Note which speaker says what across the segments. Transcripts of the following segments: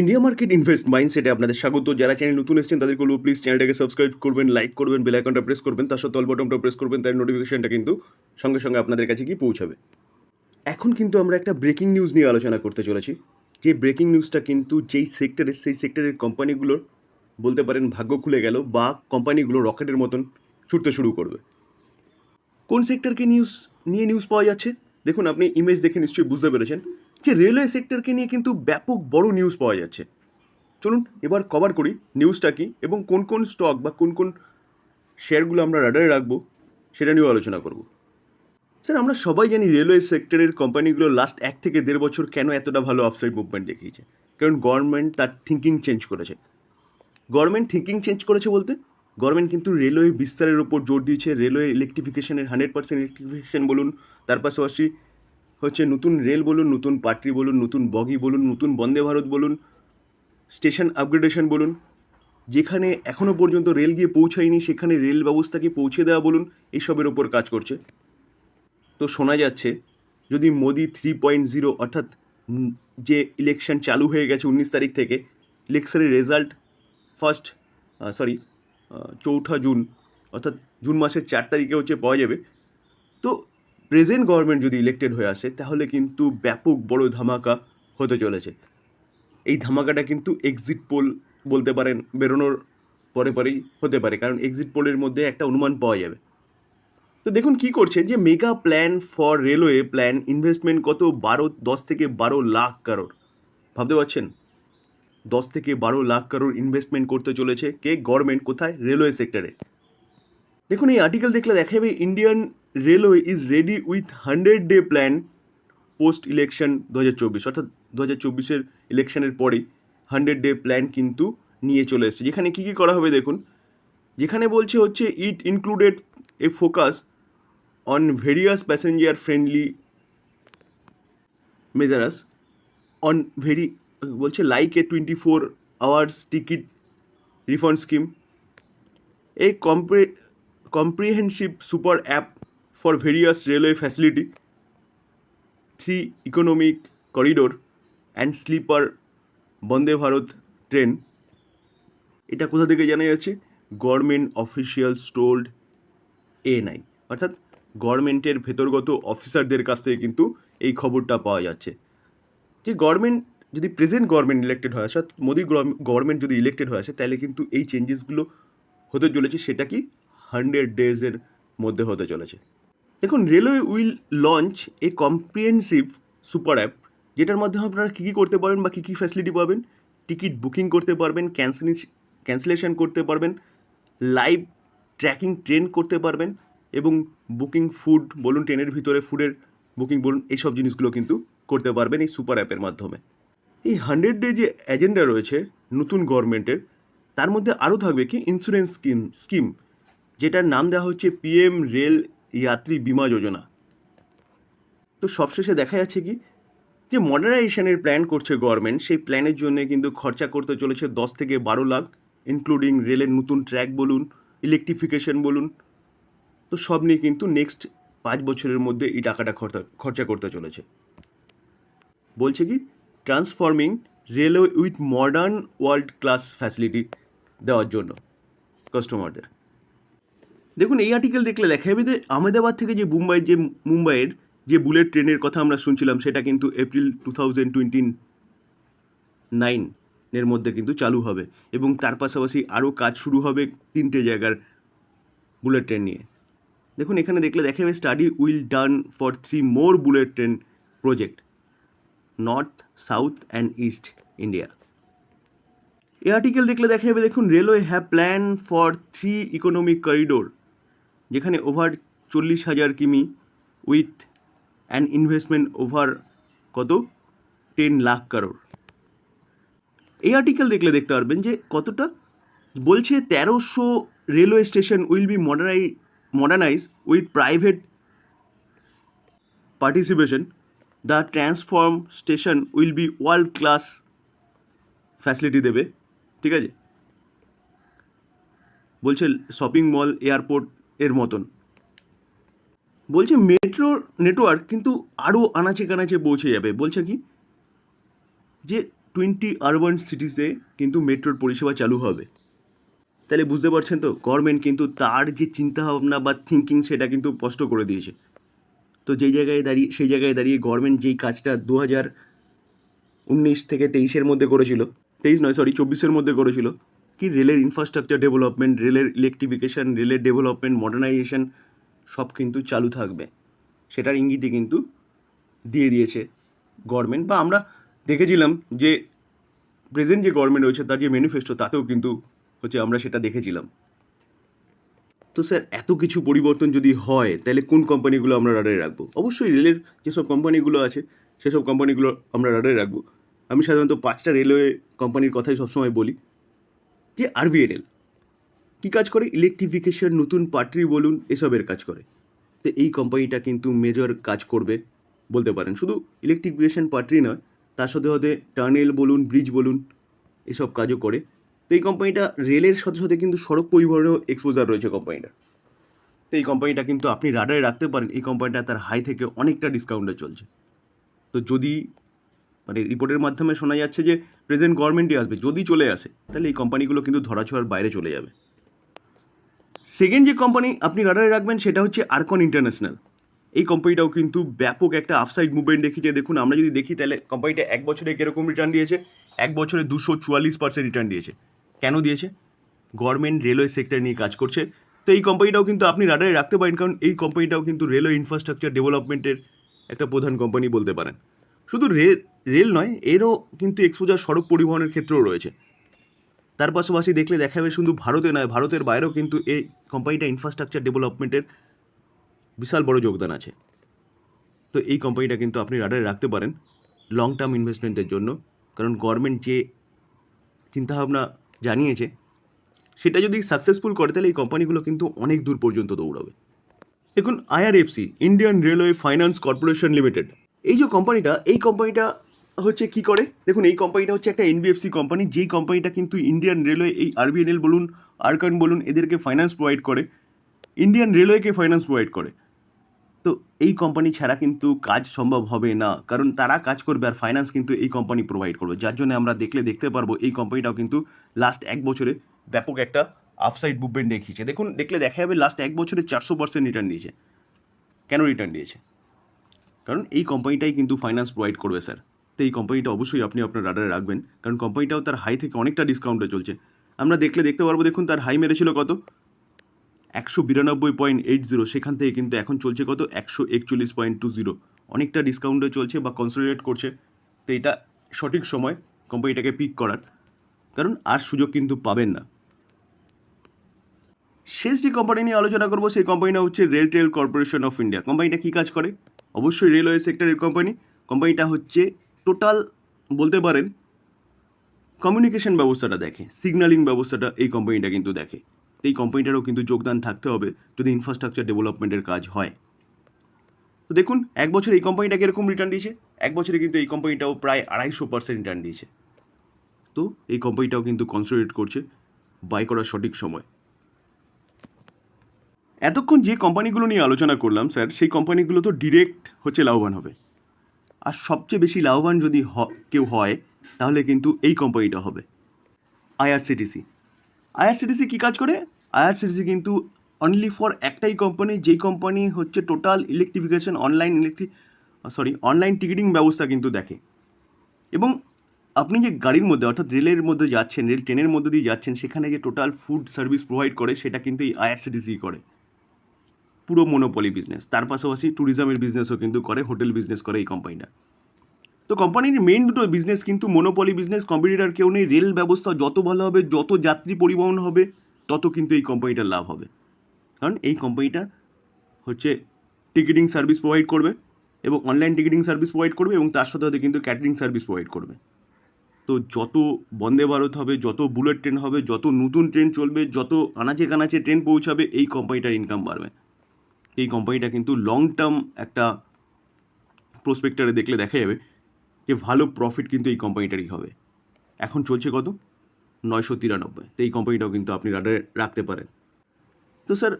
Speaker 1: India market invest মাইন্ডসেটে আপনাদের স্বাগত। যারা চ্যানেল নতুন এসেছেন, তাদেরকে বলব প্লিজ চ্যানেলটাকে সাবস্ক্রাইব করবেন লাইক করবেন বেল আইকনটা প্রেস করবেন, তার সাথে বটনটা প্রেস করবেন, তার নোটিফিকেশনটা কিন্তু সঙ্গে সঙ্গে আপনাদের কাছে গিয়ে পৌঁছাবে। এখন কিন্তু আমরা একটা ব্রেকিং নিউজ নিয়ে আলোচনা করতে চলেছি। যে ব্রেকিং নিউজটা কিন্তু যেই সেক্টরের সেই সেক্টরের কোম্পানিগুলোর বলতে পারেন ভাগ্য খুলে গেল বা কোম্পানিগুলো রকেটের মতন ছুটতে শুরু করবে। কোন সেক্টরকে নিউজ নিয়ে নিউজ পাওয়া যাচ্ছে? দেখুন, আপনি ইমেজ দেখে নিশ্চয়ই বুঝতে পেরেছেন। যে রেলওয়ে সেক্টরকে নিয়ে কিন্তু ব্যাপক বড় নিউজ পাওয়া যাচ্ছে। চলুন, এবার কভার করি নিউজটা কি এবং কোন কোন স্টক বা কোন কোন শেয়ারগুলো আমরা রাডারে রাখব, সেটা নিয়েও আলোচনা করব। স্যার, আমরা সবাই জানি রেলওয়ে সেক্টরের কোম্পানিগুলো লাস্ট এক থেকে দেড় বছর কেন এতটা ভালো অফসাইড মুভমেন্ট দেখিয়েছে? কারণ গভর্নমেন্ট তার থিঙ্কিং চেঞ্জ করেছে। গভর্নমেন্ট থিঙ্কিং চেঞ্জ করেছে বলতে গভর্নমেন্ট কিন্তু রেলওয়ে বিস্তারের ওপর জোর দিয়েছে। রেলওয়ে ইলেকট্রিফিকেশনের হান্ড্রেড পার্সেন্ট ইলেকট্রিফিকেশন বলুন, তার পাশাপাশি হচ্ছে নতুন রেল বলুন, নতুন পাটরি বলুন, নতুন বগি বলুন, নতুন বন্দে ভারত বলুন, স্টেশন আপগ্রেডেশন বলুন, যেখানে এখনও পর্যন্ত রেল গিয়ে পৌঁছায়নি, সেখানে রেল ব্যবস্থাকে পৌঁছে দেওয়া বলুন এইসবের ওপর কাজ করছে। তো শোনা যাচ্ছে, যদি মোদি থ্রি পয়েন্ট জিরো অর্থাৎ যে ইলেকশন চালু হয়ে গেছে উনিশ তারিখ থেকে ইলেকশনের রেজাল্ট ফার্স্ট সরি চৌঠা জুন, অর্থাৎ জুন মাসের চার তারিখে হচ্ছে পাওয়া যাবে। তো প্রেজেন্ট গভর্নমেন্ট যদি ইলেক্টেড হয়ে আসে, তাহলে কিন্তু ব্যাপক বড় ধামাকা হতে চলেছে। এই ধামাকাটা কিন্তু এক্সিট পোল বলতে পারেন, বেরোনোর পরে পরেই হতে পারে, কারণ এক্সিট পোলের মধ্যে একটা অনুমান পাওয়া যাবে। তো দেখুন কি করছে যে mega plan for railway plan investment কত? বারো, দশ থেকে বারো লাখ কারোর ভাবতে পারছেন? দশ থেকে বারো লাখ কারোর ইনভেস্টমেন্ট করতে চলেছে কে? গভর্নমেন্ট কোথায়? রেলওয়ে সেক্টরে দেখুন এই আর্টিকেল দেখলে দেখা যাবে Indian railway is ready with hundred day plan post election দু হাজার চব্বিশ। অর্থাৎ দু হাজার চব্বিশের ইলেকশনের পরেই হান্ড্রেড ডে প্ল্যান কিন্তু নিয়ে চলে এসেছে। যেখানে কী কী করা হবে দেখুন, যেখানে বলছে হচ্ছে it included a focus on various passenger friendly measures on very বলছে like a twenty four hours ticket refund scheme a compre- comprehensive super app for various railway facility, three economic corridor and sleeper Vande Bharat train এটা কোথা থেকে জানা যাচ্ছে? Government officials told a নাই অর্থাৎ গভর্নমেন্টের ভেতরগত অফিসারদের কাছ থেকে কিন্তু এই খবরটা পাওয়া যাচ্ছে। যে গভর্নমেন্ট যদি প্রেজেন্ট গভর্নমেন্ট ইলেক্টেড হয়, অর্থাৎ মোদি গভর্নমেন্ট যদি ইলেক্টেড হয়ে আসে, তাহলে কিন্তু এই চেঞ্জেসগুলো হতে চলেছে, সেটা কি হান্ড্রেড ডেজের মধ্যে হতে চলেছে। দেখুন railway will launch a comprehensive super app যেটার মাধ্যমে আপনারা কী কী করতে পারবেন বা কী কী ফ্যাসিলিটি পাবেন টিকিট বুকিং করতে পারবেন ক্যান্সেল ক্যান্সেলেশন করতে পারবেন লাইভ ট্র্যাকিং ট্রেন করতে পারবেন, এবং বুকিং ফুড বলুন ট্রেনের ভিতরে ফুডের বুকিং বলুন, এইসব জিনিসগুলো কিন্তু করতে পারবেন এই সুপার অ্যাপের মাধ্যমে। এই হান্ড্রেড ডে যে এজেন্ডা রয়েছে নতুন গভর্নমেন্টের তার মধ্যে আরও থাকবে কি? ইন্স্যুরেন্স স্কিম স্কিম যেটার নাম দেওয়া হচ্ছে পিএম রেল যাত্রী বিমা যোজনা। তো সবশেষে দেখা যাচ্ছে কি, যে মডারাইজেশনের প্ল্যান করছে গভর্নমেন্ট সেই প্ল্যানের জন্য কিন্তু খরচা করতে চলেছে দশ থেকে বারো লাখ ইনক্লুডিং রেলের নতুন ট্র্যাক বলুন ইলেকট্রিফিকেশন বলুন। তো সব নিয়ে কিন্তু নেক্সট পাঁচ বছরের মধ্যে এই টাকাটা খরচা খরচা করতে চলেছে। বলছে কি transforming railway with modern world class facility দেওয়ার জন্য কাস্টমারদের দেখুন, এই আর্টিকেল দেখলে দেখা যাবে যে আহমেদাবাদ থেকে যে মুম্বাই যে মুম্বাইয়ের যে বুলেট ট্রেনের কথা আমরা শুনছিলাম, সেটা কিন্তু এপ্রিল টু থাউজেন্ড টোয়েন্টি নাইনের মধ্যে কিন্তু চালু হবে এবং তার পাশাপাশি আরও কাজ শুরু হবে তিনটে জায়গার বুলেট ট্রেন নিয়ে। দেখুন, এখানে দেখলে দেখা যাবে study will done for three more bullet train project north south and east India এই আর্টিকেল দেখলে দেখা যাবে, দেখুন railway have plan for three economic corridor যেখানে ওভার চল্লিশ হাজার কিমি উইথ অ্যান ইনভেস্টমেন্ট ওভার কত? টেন লাখ কারোর এই আর্টিকেল দেখলে দেখতে পারবেন যে কতটা? বলছে তেরোশো railway station will be modernise modernise with private participation the transform station will be world class facility দেবে। ঠিক আছে? বলছে শপিং মল এয়ারপোর্ট এর মতন। বলছে মেট্রো নেটওয়ার্ক কিন্তু আরও আনাচে কানাচে পৌঁছে যাবে। বলছে কি? যে টোয়েন্টি আরবান সিটিসে কিন্তু মেট্রোর পরিষেবা চালু হবে। তাহলে বুঝতে পারছেন তো গভর্নমেন্ট কিন্তু তার যে চিন্তাভাবনা বা থিঙ্কিং সেটা কিন্তু স্পষ্ট করে দিয়েছে। তো যেই জায়গায় দাঁড়িয়ে, সেই জায়গায় দাঁড়িয়ে গভর্নমেন্ট যেই কাজটা দু হাজার উনিশ থেকে তেইশের মধ্যে করেছিল, তেইশ নয় সরি চব্বিশের মধ্যে করেছিল কি রেলের ইনফ্রাস্ট্রাকচার ডেভেলপমেন্ট রেলের ইলেকট্রিফিকেশন রেলের ডেভেলপমেন্ট মডার্নাইজেশন সব কিন্তু চালু থাকবে। সেটার ইঙ্গিতে কিন্তু দিয়ে দিয়েছে গভর্নমেন্ট বা আমরা দেখেছিলাম যে প্রেজেন্ট যে গভর্নমেন্ট রয়েছে, তার যে ম্যানিফেস্টো তাতেও কিন্তু হচ্ছে আমরা সেটা দেখেছিলাম। তো স্যার, এত কিছু পরিবর্তন যদি হয়, তাহলে কোন কোম্পানিগুলো আমরা রাডারে রাখব? অবশ্যই রেলের যেসব কোম্পানিগুলো আছে, সেসব কোম্পানিগুলো আমরা রাডারে রাখব। আমি সাধারণত পাঁচটা রেলওয়ে কোম্পানির কথাই সবসময় বলি। যে আরভিএনএল কী কাজ করে? ইলেকট্রিফিকেশন নতুন পার্টি বলুন, এসবের কাজ করে। তো এই কোম্পানিটা কিন্তু মেজর কাজ করবে বলতে পারেন। শুধু ইলেকট্রিফিকেশন পার্টি নয়, তার সাথে সাথে টানেল বলুন ব্রিজ বলুন, এসব কাজও করে। তো এই কোম্পানিটা রেলের সাথে সাথে কিন্তু সড়ক পরিবহনেও এক্সপোজার রয়েছে কোম্পানিটার তো এই কোম্পানিটা কিন্তু আপনি রাডারে রাখতে পারেন, এই কোম্পানিটা তার হাই থেকে অনেকটা ডিসকাউন্টে চলছে। তো যদি মানে রিপোর্টের মাধ্যমে শোনা যাচ্ছে যে প্রেজেন্ট গভর্নমেন্টই আসবে, যদি চলে আসে, তাহলে এই কোম্পানিগুলো কিন্তু ধরাছোঁয়ার বাইরে চলে যাবে। সেকেন্ড যে কোম্পানি আপনি রাডারে রাখবেন, সেটা হচ্ছে আরকন ইন্টারন্যাশনাল এই কোম্পানিটাও কিন্তু ব্যাপক একটা আফসাইড মুভমেন্ট দেখিয়েছে দেখুন, আমরা যদি দেখি, তাহলে কোম্পানিটা এক বছরে কীরকম রিটার্ন দিয়েছে? এক বছরে দুশো চুয়াল্লিশ পার্সেন্ট রিটার্ন দিয়েছে। কেন দিয়েছে? গভর্নমেন্ট রেলওয়ে সেক্টর নিয়ে কাজ করছে। তো এই কোম্পানিটাও কিন্তু আপনি রাডারে রাখতে পারেন, কারণ এই কোম্পানিটাও কিন্তু রেলওয়ে ইনফ্রাস্ট্রাকচার ডেভেলপমেন্টের একটা প্রধান কোম্পানি বলতে পারেন। শুধু রেল রেল নয়, এরও কিন্তু এক্সপোজার সড়ক পরিবহনের ক্ষেত্রেও রয়েছে। তার পাশাপাশি দেখলে দেখা যাবে শুধু ভারতে নয়, ভারতের বাইরেও কিন্তু এই কোম্পানিটা ইনফ্রাস্ট্রাকচার ডেভেলপমেন্টের বিশাল বড় যোগদান আছে। তো এই কোম্পানিটা কিন্তু আপনি রাডারে রাখতে পারেন লং টার্ম ইনভেস্টমেন্টের জন্য। কারণ গভর্নমেন্ট যে চিন্তাভাবনা জানিয়েছে, সেটা যদি সাকসেসফুল করে, তাহলে এই কোম্পানিগুলো কিন্তু অনেক দূর পর্যন্ত দৌড়াবে। দেখুন IRFC Indian railway finance corporation limited এই যে কোম্পানিটা এই কোম্পানিটা হচ্ছে কি করে? দেখুন, এই কোম্পানিটা হচ্ছে একটা এনবিএফসি কোম্পানি যেই কোম্পানিটা কিন্তু ইন্ডিয়ান রেলওয়ে এই আরবিএনএল বলুন আরকান বলুন, এদেরকে ফাইন্যান্স প্রোভাইড করে। ইন্ডিয়ান রেলওয়েকে ফাইন্যান্স প্রোভাইড করে। তো এই কোম্পানি ছাড়া কিন্তু কাজ সম্ভব হবে না, কারণ তারা কাজ করবে আর ফাইন্যান্স কিন্তু এই কোম্পানি প্রোভাইড করবে। যার জন্য আমরা দেখলে দেখতে পারব, এই কোম্পানিটাও কিন্তু লাস্ট এক বছরে ব্যাপক একটা আফসাইড মুভমেন্ট দেখিয়েছে। দেখুন, দেখলে দেখা যাবে লাস্ট এক বছরে চারশো পার্সেন্ট রিটার্ন দিয়েছে। কেন রিটার্ন দিয়েছে? কারণ এই কোম্পানিটাই কিন্তু ফাইন্যান্স প্রোভাইড করবে স্যার তো এই কোম্পানিটা অবশ্যই আপনি আপনার রাডারে রাখবেন, কারণ কোম্পানিটাও তার হাই থেকে অনেকটা ডিসকাউন্টে চলছে। আমরা দেখলে দেখতে পারব, দেখুন তার হাই মেরেছিল কত? একশো বিরানব্বই পয়েন্ট এইট জিরো, সেখান থেকে কিন্তু এখন চলছে কত? একশো একচল্লিশ পয়েন্ট টু জিরো। অনেকটা ডিসকাউন্টে চলছে বা কনসোলিডেট করছে। তো এটা সঠিক সময় কোম্পানিটাকে পিক করার, কারণ আর সুযোগ কিন্তু পাবেন না। শেষ যে কোম্পানি নিয়ে আলোচনা করব, সেই কোম্পানিটা হচ্ছে rail tell corporation of India কোম্পানিটা কী কাজ করে? অবশ্যই রেলওয়ে সেক্টরের কোম্পানি কোম্পানিটা হচ্ছে টোটাল বলতে পারেন কমিউনিকেশন ব্যবস্থাটা দেখে সিগন্যালিং ব্যবস্থাটা এই কোম্পানিটা কিন্তু দেখে। এই কোম্পানিটারও কিন্তু যোগদান থাকতে হবে যদি ইনফ্রাস্ট্রাকচার ডেভেলপমেন্টের কাজ হয়। তো দেখুন, এক বছর এই কোম্পানিটা কীরকম রিটার্ন দিয়েছে? এক বছরে কিন্তু এই কোম্পানিটাও প্রায় আড়াইশো পার্সেন্ট রিটার্ন দিয়েছে। তো এই কোম্পানিটাও কিন্তু কনসোলিডেট করছে বাই করার সঠিক সময়। এতক্ষণ যে কোম্পানিগুলো নিয়ে আলোচনা করলাম, স্যার, সেই কোম্পানিগুলো তো ডিরেক্ট হচ্ছে লাভবান হবে। আর সবচেয়ে বেশি লাভবান যদি কেউ হয়, তাহলে কিন্তু এই কোম্পানিটা হবে, আইআরসিটিসি। আইআরসিটিসি কী কাজ করে? আইআরসিটিসি কিন্তু অনলি ফর একটাই কোম্পানি যেই কোম্পানি হচ্ছে total electrification online electric sorry online ticketing ব্যবস্থা কিন্তু দেখে। এবং আপনি যে গাড়ির মধ্যে, অর্থাৎ রেলের মধ্যে যাচ্ছেন, রেল ট্রেনের মধ্যে দিয়ে যাচ্ছেন, সেখানে যে টোটাল ফুড সার্ভিস প্রোভাইড করে, সেটা কিন্তু এই আইআরসিটিসি করে। পুরো মনোপলি বিজনেস তার পাশাপাশি ট্যুরিজমের বিজনেসও কিন্তু করে হোটেল বিজনেস করে এই কোম্পানিটা তো কোম্পানির মেইন দুটো বিজনেস কিন্তু মনোপলি বিজনেস কম্পিটিটার কেউ নেই রেল ব্যবস্থা যত ভালো হবে, যত যাত্রী পরিবহন হবে, তত কিন্তু এই কোম্পানিটার লাভ হবে। কারণ এই কোম্পানিটা হচ্ছে টিকিটিং সার্ভিস প্রোভাইড করবে এবং অনলাইন টিকিটিং সার্ভিস প্রোভাইড করবে এবং তার সাথে সাথে কিন্তু ক্যাটারিং সার্ভিস প্রোভাইড করবে। তো যত বন্দে ভারত হবে, যত বুলেট ট্রেন হবে, যত নতুন ট্রেন চলবে, যত আনাচে কানাচে ট্রেন পৌঁছাবে, এই কোম্পানিটার ইনকাম বাড়বে। এই কোম্পানিটা কিন্তু লং টার্ম একটা প্রসপেক্টারে দেখলে দেখা যাবে যে ভালো প্রফিট কিন্তু এই কোম্পানিটারই হবে। এখন চলছে কত? নয়শো তিরানব্বই। তো এই কোম্পানিটাও কিন্তু আপনি রাডারে রাখতে পারেন। তো স্যার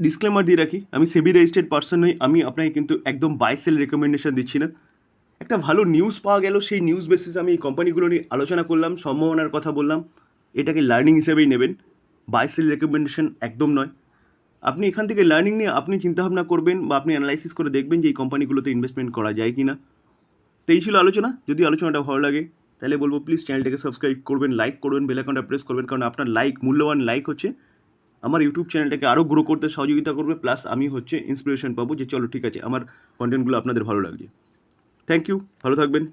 Speaker 1: ডিসক্লেমার দিয়ে রাখি, আমি সেবি রেজিস্টার্ড পার্সন নই, আমি আপনাকে কিন্তু একদম বাই সেল রেকমেন্ডেশন দিচ্ছি না। একটা ভালো নিউজ পাওয়া গেল, সেই নিউজ বেসিসে আমি এই কোম্পানিগুলো নিয়ে আলোচনা করলাম, সম্ভাবনার কথা বললাম। এটাকে লার্নিং হিসেবেই নেবেন। বাইসেল রেকমেন্ডেশন একদম নয়। আপনি এখান থেকে লার্নিং নিয়ে আপনি চিন্তাভাবনা করবেন বা আপনি অ্যানালাইসিস করে দেখবেন যে এই কোম্পানিগুলোতে ইনভেস্টমেন্ট করা যায় কি না তো এই ছিল আলোচনা। যদি আলোচনাটা ভালো লাগে, তাহলে বলব প্লিজ চ্যানেলটাকে সাবস্ক্রাইব করবেন লাইক করবেন বেল আইকনটা প্রেস করবেন, কারণ আপনার লাইক মূল্যবান লাইক হচ্ছে। আমার ইউটিউব চ্যানেলটাকে আরও গ্রো করতে সহযোগিতা করবে প্লাস আমি হচ্ছে ইন্সপিরেশন পাবো যে, চলো ঠিক আছে, আমার কন্টেন্টগুলো আপনাদের ভালো লাগছে। থ্যাংক ইউ ভালো থাকবেন।